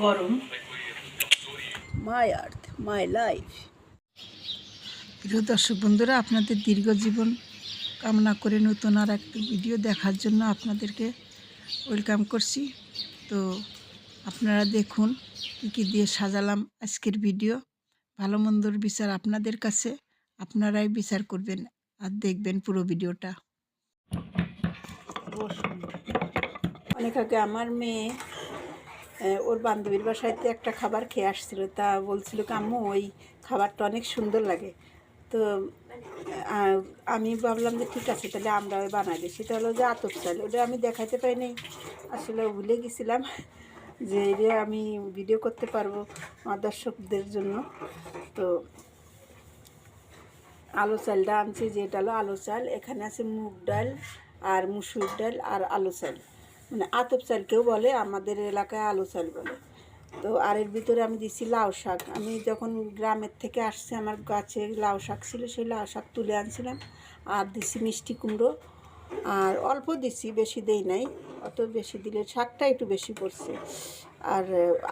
গরম। মাই আর্থ my life প্রিয় দর্শক বন্ধুরা, আপনাদের দীর্ঘ জীবন কামনা করে নতুন আর একটি ভিডিও দেখার জন্য আপনাদেরকে ওয়েলকাম করছি। তো আপনারা দেখুন কী কী দিয়ে সাজালাম আজকের ভিডিও ভালো মন্দর বিচার আপনাদের কাছে, আপনারাই বিচার করবেন আর দেখবেন পুরো ভিডিওটা আগে আমার মেয়ে ওর বান্ধবীর বাসায়তে একটা খাবার খেয়ে আসছিল। তা বলছিল কাম্মু ওই খাবারটা অনেক সুন্দর লাগে। তো আমি ভাবলাম যে ঠিক আছে, তাহলে আমরা ওই বানাই দিই। সেটা হলো যে আতপ চাল, ওটা আমি দেখাতে পাইনি আসলে ভুলে গেছিলাম যে এটা আমি ভিডিও করতে পারব আমার দর্শকদের জন্য। তো, আলু চালটা আনছি, যেটা হলো আলু চাল, এখানে আছে মুগ ডাল আর মুসুর ডাল আর আলু চাল। মানে আতপ চাল কেউ বলে, আমাদের এলাকায় আলু চাল বলে। তো আর এর ভিতরে আমি দিছি লাউ শাক। আমি যখন গ্রামের থেকে আসছি, আমার গাছে লাউ শাক ছিল, সেই লাউ শাক তুলে আনছিলাম। আর দিছি মিষ্টি কুমড়ো। আর অল্প দিছি, বেশি দেই নাই। অত বেশি দিলে শাকটা একটু বেশি পড়ছে। আর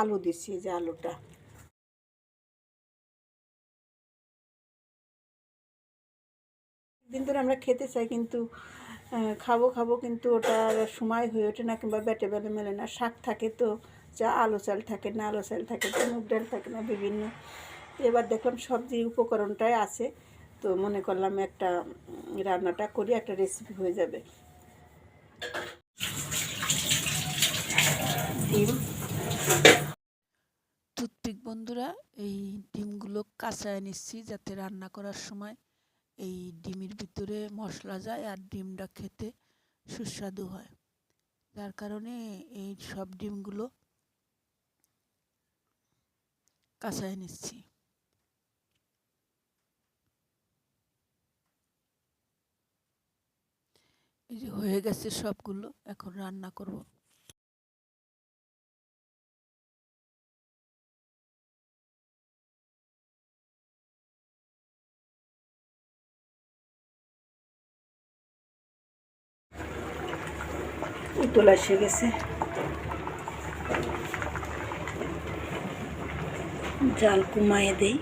আলু দিছি যে আলুটা। দিন ধরে আমরা খেতে চাই, কিন্তু খাব খাব, কিন্তু ওটা সময় হয়ে ওঠে না কিংবা বেটে বেলে মেলে না। শাক থাকে তো, যা আলু চাল থাকে না আলু চাল থাকে, তো মুগ ডাল থাকে না বিভিন্ন। এবার দেখলাম সবজি উপকরণটাই আছে, তো মনে করলাম একটা রান্নাটা করি, একটা রেসিপি হয়ে যাবে। ডিম। টুথপিক বন্ধুরা, এই ডিমগুলো কাঁচায় নিচ্ছি যাতে রান্না করার সময় এই ডিমের ভিতরে মশলা যায় আর ডিমটা খেতে সুস্বাদু হয়। যার কারণে এই সব ডিমগুলো কাঁচায় নিচ্ছি। এই যে হয়ে গেছে সবগুলো, এখন রান্না করব। উতল এসে গেছে। জাল কমায়ে দেই।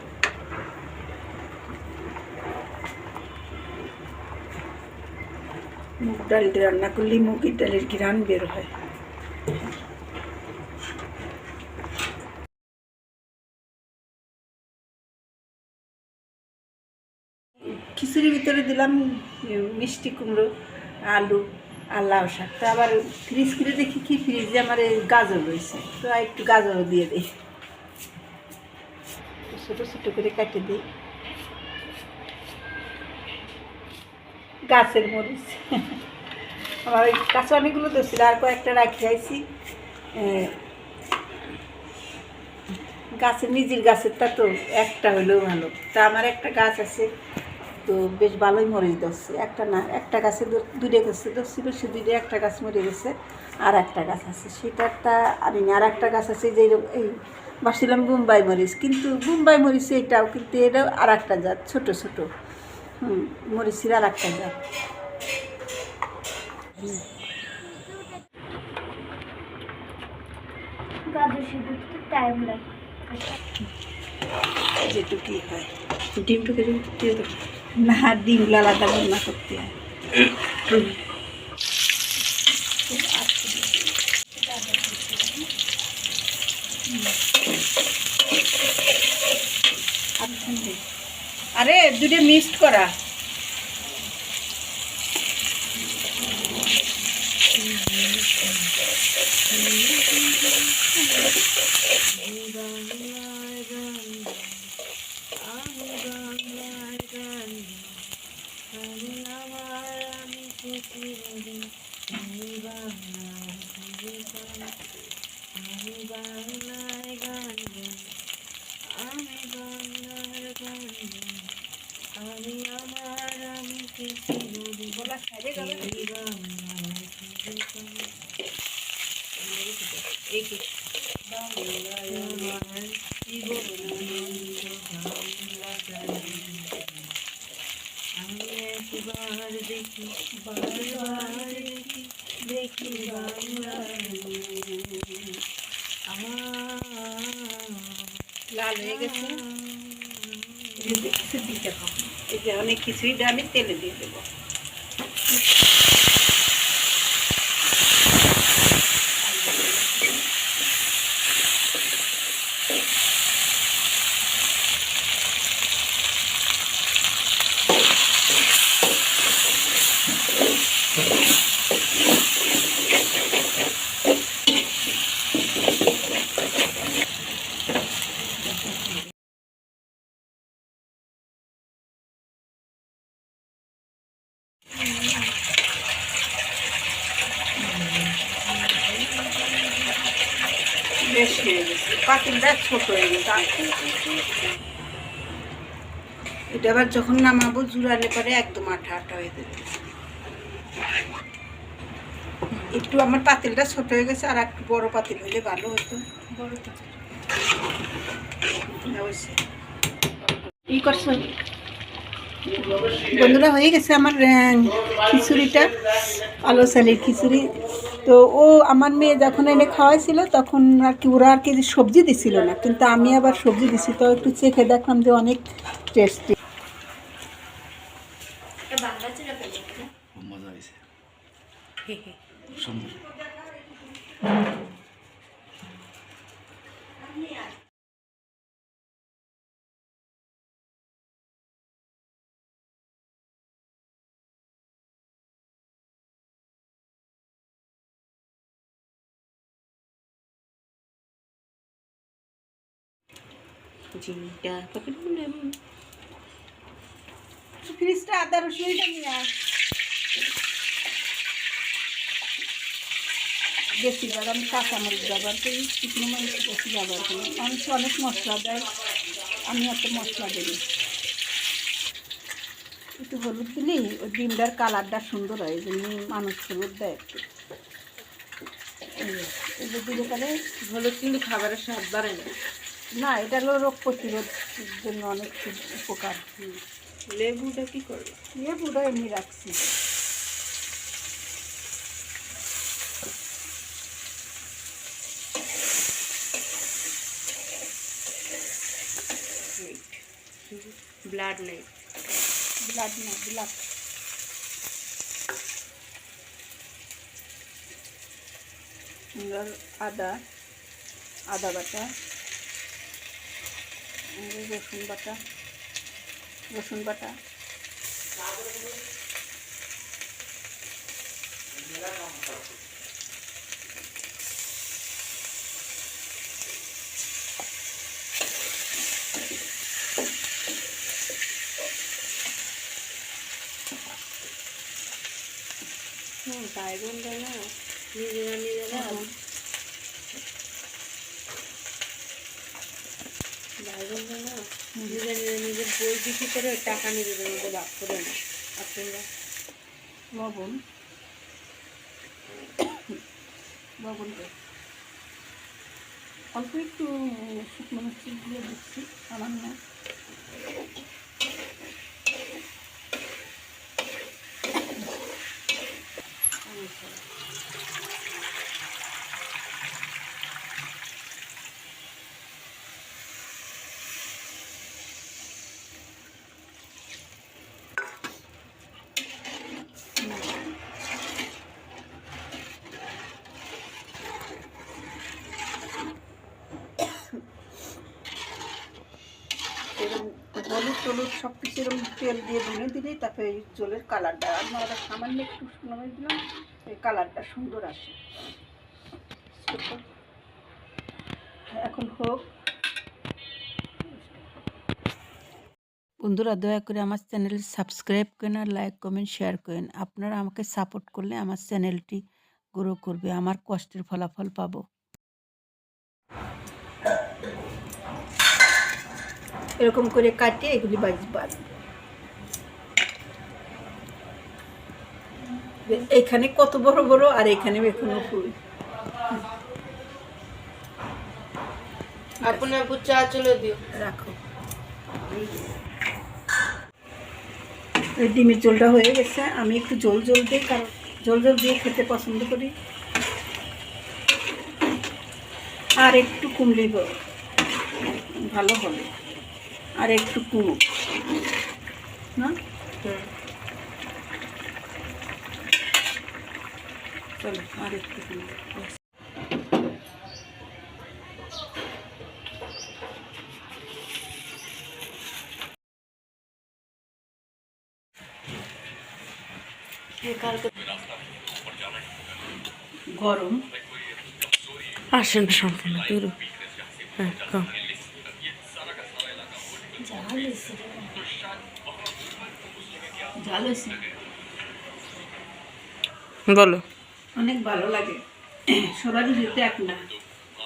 মুগ ডাল রান্না করলে মুগের ডালের ঘ্রাণ বের হয়। খিচুড়ির ভিতরে দিলাম মিষ্টি কুমড়ো, আলু আর লাউ শাক। তো আবার ফ্রিজ করে দেখি কি ফ্রিজে আমার গাজর রয়েছে। তো একটু গাজরও দিয়ে দিই। ছোটো ছোটো করে কাটে দিই। গাছের মরিচ। আমার কাছে অনেকগুলো তো ছিল, আর কয়েকটা রাখি আইছি। গাছের নিজের গাছেরটা তো একটা হলেও ভালো। তা আমার একটা গাছ আছে। তো বেশ ভালোই মরিচ ধরছে। একটা না একটা গাছে দুইটা গাছে ধরছিল সে দুইটা একটা গাছ মরে গেছে আর একটা গাছ আছে। সেটারটা আনি না আর একটা গাছ আছে যে এই বাসছিলাম বোম্বাই মরিচ কিন্তু বোম্বাই মরিচ এটাও কিন্তু এটাও আর একটা জাত ছোটো ছোটো। হুম মরিচের আর একটা জাত। গাজর সিদ্ধ টাইম লাগে। যেটুকুই হয়। ডিমটুকে দিয়ে দেবো না ডিমগুলো আলাদা রান্না করতে হয়। আরে দুটো মিক্সড করা। দেখি লাল হয়ে গেছে কিছু দিতে হবে এই যে অনেক কিছুই আমি তেলে দিয়ে দেবো বেশি হয়ে গেছে। পাতিলটা ছোট হয়ে গেছে। এটা আবার যখন নামাবো জুড়ালে পরে একদম আঠা আঠা হয়ে যাবে। একটু আমার পাতিলটা ছোট হয়ে গেছে আর একটু বড় পাতিল হলে ভালো হতো। বড় পাতিল। ই করছ? বন্ধুরা হয়ে গেছে আমার খিচুড়িটা আলো চালের খিচুড়ি। তো ও আমার মেয়ে যখন এনে খাওয়াইছিল তখন আর কি ওরা আর কি সবজি দিছিল না কিন্তু আমি আবার সবজি দিছি। তো একটু চেখে দেখলাম যে অনেক টেস্টি মজা হয়েছে সুন্দর ফ্রিজটা আদা রসুনটা নিয়ে আস বেশি বার আমি কাঁচামরিচ ব্যবহার করি, শুকনো মরিচ বেশি ব্যবহার করি। অনেক অনেক মশলা দেয়। আমি এত মশলা দিই একটু হলুদ দিলি, ওই ডিমটার কালারটা সুন্দর হয় জন্য মানুষ হলুদ দেয় একটু। যে দিলে তাহলে হলুদ কিন্তু খাবারের স্বাদ বাড়ায় না। না এটা হলো রোগ প্রতিরোধের জন্য অনেক উপকার। লেবুটা কি করবে? লেবুটা এমনি রাখছি। ব্লাড নেই। ব্লাড না ব্লাড আদা আদা বাটা। রসুন বাটা। রসুন বাটা। হুম ভাই বোনরা না নিজেরা নিজেরা নিজেরা নিজেরা বই বিক্রি করে টাকা নিজেদের মধ্যে আপনারা লবণ লবণ দে। অল্প একটু শুকনো মিষ্টি দিয়ে দিচ্ছি সামান্য এরকম হলুদ সব কিছু এরকম তেল দিয়ে ধুয়ে দিলেই তারপরে এই চোলের কালারটা। আর আমরা সামান্য একটু মরিচ দিলাম, এই কালারটা সুন্দর আসে। এখন হোক। বন্ধুরা, দয়া করে আমার চ্যানেল সাবস্ক্রাইব করেন আর লাইক, কমেন্ট, শেয়ার করেন। আপনারা আমাকে সাপোর্ট করলে আমার চ্যানেলটি গ্রো করবে, আমার কষ্টের ফলাফল পাবো। এরকম করে কাটিয়ে এগুলি বাজবার এখানে কত বড় বড় আর এখানে এখনও ফুল। আপনি আপু চা চলে দিও। রাখো। ডিমের জলটা হয়ে গেছে। আমি একটু জল জল দিই কারণ জল জল দিয়ে খেতে পছন্দ করি। আর একটু কুমড়ে। ভালো হবে। আর একটু কুমড়ো। না? চলো আর একটু গরম। আসে না সম্পূর্ণ দূর। হ্যাঁ কম বলো। অনেক ভালো লাগে। সবারই যেতে এক না।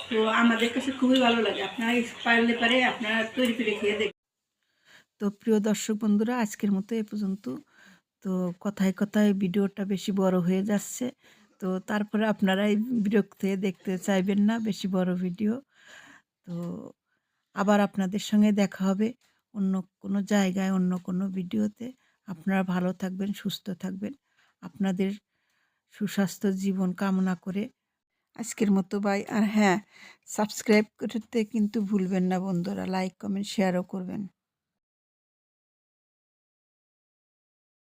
তো আমাদের কাছে খুবই ভালো লাগে। আপনারা পারলে পারে আপনারা তৈরি করে খেয়ে দেখ তো প্রিয় দর্শক বন্ধুরা আজকের মতো এ পর্যন্ত। তো কথায় কথায় ভিডিওটা বেশি বড় হয়ে যাচ্ছে। তো তারপরে আপনারাই বিরক্ত হয়ে দেখতে চাইবেন না বেশি বড় ভিডিও। তো আবার আপনাদের সঙ্গে দেখা হবে। অন্য কোনো জায়গায়, অন্য কোনো ভিডিওতে। আপনারা ভালো থাকবেন, সুস্থ থাকবেন। আপনাদের সুস্বাস্থ্য জীবন কামনা করে আজকের মতো বাই আর হ্যাঁ সাবস্ক্রাইব করতে কিন্তু ভুলবেন না বন্ধুরা। লাইক, কমেন্ট শেয়ারও করবেন।